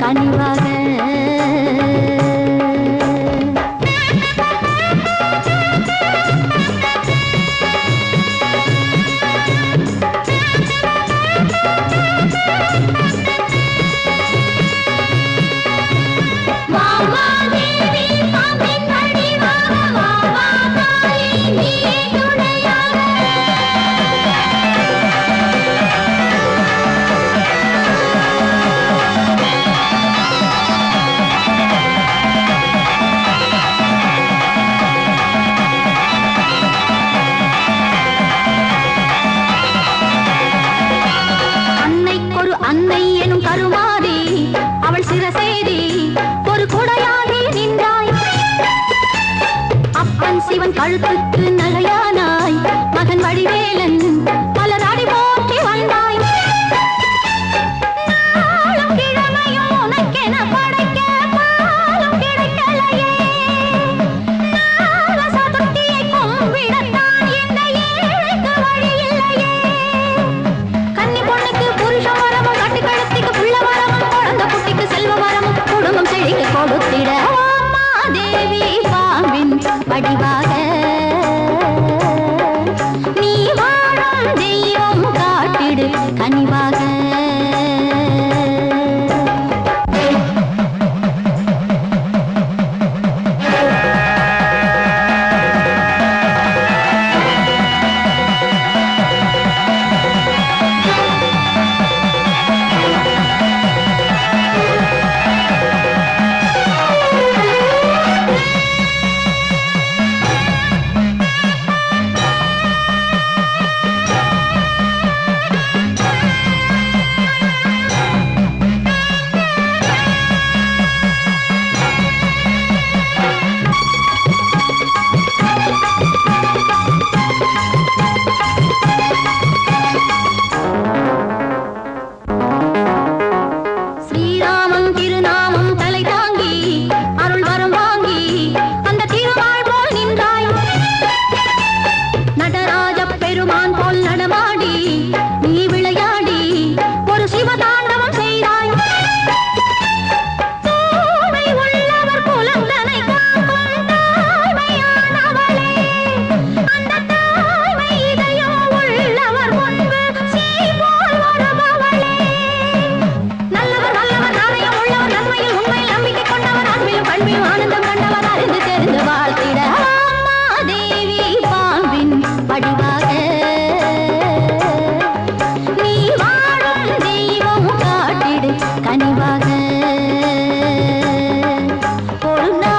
கனிவாக கருமாதி அவள் சிற செய்தி ஒரு குடையாகி நின்றாய். அப்பன் சிவன் கழுத்துக்கு நகையானாய். மகன் வடிவேலன் வாடி வா No.